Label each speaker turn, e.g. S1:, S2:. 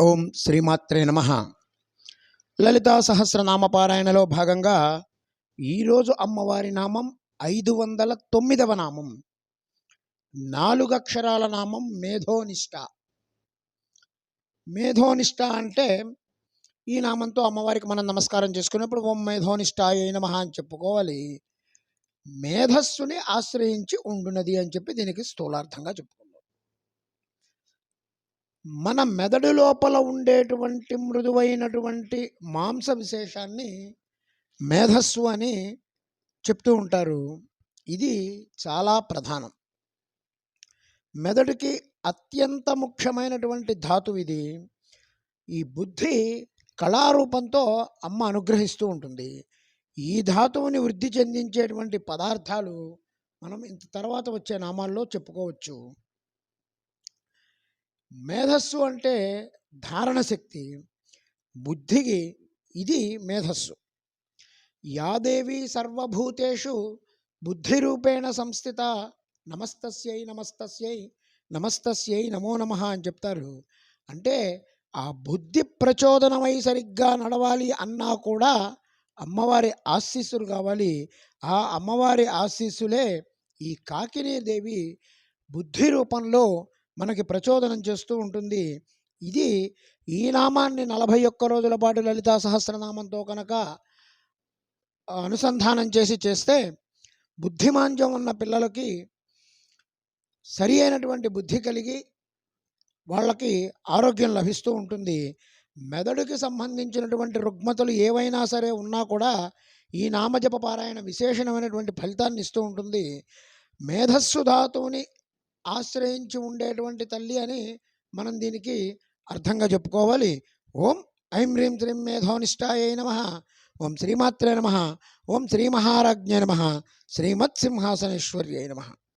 S1: ఓం శ్రీమాత్రే నమ. లలితా సహస్రనామ పారాయణలో భాగంగా ఈరోజు అమ్మవారి నామం ఐదు వందల తొమ్మిదవ నామం. నాలుగు అక్షరాల నామం మేధోనిష్ట. మేధోనిష్ట అంటే ఈ నామంతో అమ్మవారికి మనం నమస్కారం చేసుకున్నప్పుడు ఓం మేధోనిష్టాయ నమ అని చెప్పుకోవాలి. మేధస్సుని ఆశ్రయించి ఉండునది అని చెప్పి దీనికి స్థూలార్థంగా చెప్పుకోవాలి. మన మెదడు లోపల ఉండేటువంటి మృదువైనటువంటి మాంస విశేషాన్ని మేధస్సు అని చెప్తూ ఉంటారు. ఇది చాలా ప్రధానం. మెదడుకి అత్యంత ముఖ్యమైనటువంటి ధాతువు ఇది. ఈ బుద్ధి కళారూపంతో అమ్మ అనుగ్రహిస్తూ ఉంటుంది. ఈ ధాతువుని వృద్ధి చెందించేటువంటి పదార్థాలు మనం ఇంత తర్వాత వచ్చే నామాల్లో చెప్పుకోవచ్చు. మేధస్సు అంటే ధారణ శక్తి బుద్ధికి ఇది మేధస్సు. యాదేవి సర్వభూతేషు బుద్ధిరూపేణ సంస్థిత నమస్తస్యై నమస్తస్యై నమస్తస్యై నమో నమ అని చెప్తారు. అంటే ఆ బుద్ధి ప్రచోదనమై సరిగ్గా నడవాలి అన్నా కూడా అమ్మవారి ఆశీస్సులు కావాలి. ఆ అమ్మవారి ఆశీస్సులే ఈ కాకినీ దేవి బుద్ధి రూపంలో మనకి ప్రచోదనం చేస్తూ ఉంటుంది. ఇది ఈ నామాన్ని నలభై ఒక్క రోజుల పాటు లలితా సహస్రనామంతో కనుక అనుసంధానం చేసి చేస్తే బుద్ధిమాంద్యం ఉన్న పిల్లలకి సరి అయినటువంటి బుద్ధి కలిగి వాళ్ళకి ఆరోగ్యం లభిస్తూ ఉంటుంది. మెదడుకి సంబంధించినటువంటి రుగ్మతలు ఏవైనా సరే ఉన్నా కూడా ఈ నామజప పారాయణ విశేషమైనటువంటి ఫలితాన్ని ఇస్తూ ఉంటుంది. మేధస్సు ధాతువుని ఆశ్రయించి ఉండేటువంటి తల్లి అని మనం దీనికి అర్థంగా చెప్పుకోవాలి. ఓం ఐం హ్రీం శ్రీం మేధోనిష్టాయ నమ. ఓం శ్రీమాత్రే నమ. ఓం శ్రీ మహారాజ్ఞ నమ. శ్రీమత్సింహాసనేశ్వర్య నమ.